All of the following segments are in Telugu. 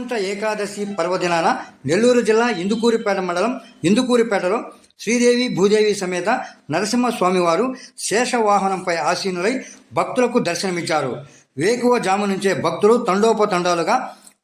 వైకుంఠ ఏకాదశి పర్వదినాన నెల్లూరు జిల్లా ఇందుకూరిపేట మండలం ఇందుకూరిపేటలో శ్రీదేవి భూదేవి సమేత నరసింహస్వామివారు శేషవాహనంపై ఆసీనులై భక్తులకు దర్శనమిచ్చారు. వేకువ జాము నుంచే భక్తులు తండోపతండాలుగా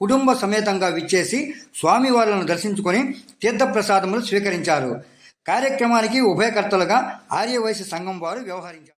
కుటుంబ సమేతంగా విచ్చేసి స్వామివార్లను దర్శించుకొని తీర్థప్రసాదములు స్వీకరించారు. కార్యక్రమానికి ఉభయకర్తలుగా ఆర్యవైశ్య సంఘం వారు వ్యవహరించారు.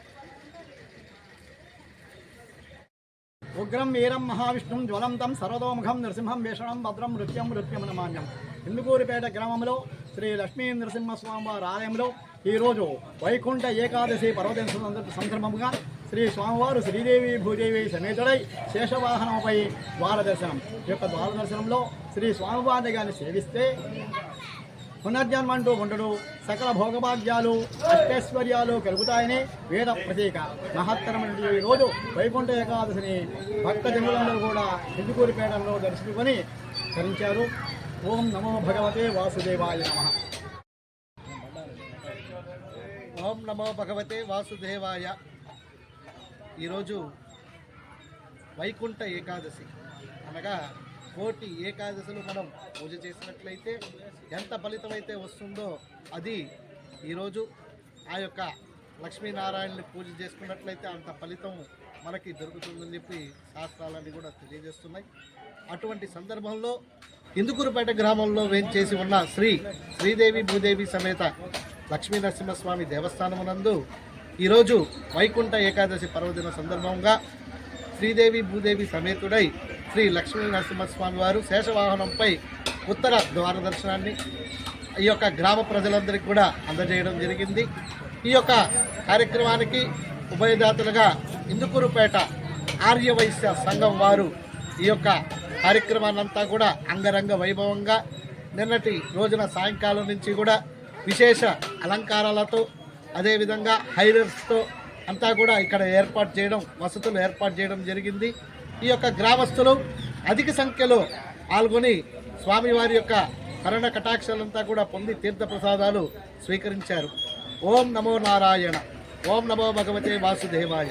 ఉగ్రం వీరం మహావిష్ణుం జ్వలంతం సర్వతోముఖం నరసింహం భీషణం భద్రం నృత్యం నృత్యం నమాన్యం ఇందుకూరిపేట గ్రామంలో శ్రీ లక్ష్మీ నృసింహస్వామి వారి ఆలయంలో ఈరోజు వైకుంఠ ఏకాదశి పర్వదిన సంద- సందర్భంగా శ్రీ స్వామివారు శ్రీదేవి భూదేవి సమేతుడై శేషవాహనంపై ద్వార దర్శనం ఈ యొక్క ద్వార దర్శనంలో శ్రీ స్వామివారి గారిని సేవిస్తే పునర్జన్మ అంటూ ఉండడు సకల భోగభాగ్యాలు అష్టైశ్వర్యాలు కలుగుతాయని వేద ప్రతీక. మహత్తరమైన ఈ రోజు వైకుంఠ ఏకాదశిని భక్త జనులందరూ కూడా ఇందుకూరిపేటలో దర్శించుకొని ధరించారు ఓం నమో భగవతే వాసుదేవాయ నమ. ఓం నమో భగవతే వాసుదేవాయ. ఈరోజు వైకుంఠ ఏకాదశి. అనగా కోటి ఏకాదశులు మనం పూజ చేసినట్లయితే ఎంత ఫలితం అయితే వస్తుందో అది ఈరోజు ఆ యొక్క లక్ష్మీనారాయణని పూజ చేసుకున్నట్లయితే అంత ఫలితం మనకి దొరుకుతుందని చెప్పి శాస్త్రాలన్నీ కూడా తెలియజేస్తున్నాయి. అటువంటి సందర్భంలో ఇందుకూరుపేట గ్రామంలో వేంచేసి ఉన్న శ్రీ శ్రీదేవి భూదేవి సమేత లక్ష్మీ నరసింహస్వామి దేవస్థానమునందు ఈరోజు వైకుంఠ ఏకాదశి పర్వదిన సందర్భంగా శ్రీదేవి భూదేవి సమేతుడై శ్రీ లక్ష్మీ నరసింహస్వామి వారు శేషవాహనంపై ఉత్తర ద్వార దర్శనాన్ని ఈ యొక్క గ్రామ ప్రజలందరికీ కూడా అందజేయడం జరిగింది. ఈ యొక్క కార్యక్రమానికి ఉభయదాతలుగా ఇందుకూరుపేట ఆర్యవైశ్య సంఘం వారు ఈ యొక్క కార్యక్రమాన్నంతా కూడా అంగరంగ వైభవంగా నిన్నటి రోజున సాయంకాలం నుంచి కూడా విశేష అలంకారాలతో అదేవిధంగా హైలర్స్తో అంతా కూడా ఇక్కడ ఏర్పాటు చేయడం వసతులు ఏర్పాటు చేయడం జరిగింది. ఈ యొక్క గ్రామస్తులు అధిక సంఖ్యలో పాల్గొని స్వామివారి యొక్క కరణ కటాక్షలంతా కూడా పొంది తీర్థ ప్రసాదాలు స్వీకరించారు. ఓం నమో నారాయణ. ఓం నమో భగవతే వాసుదేవాయ.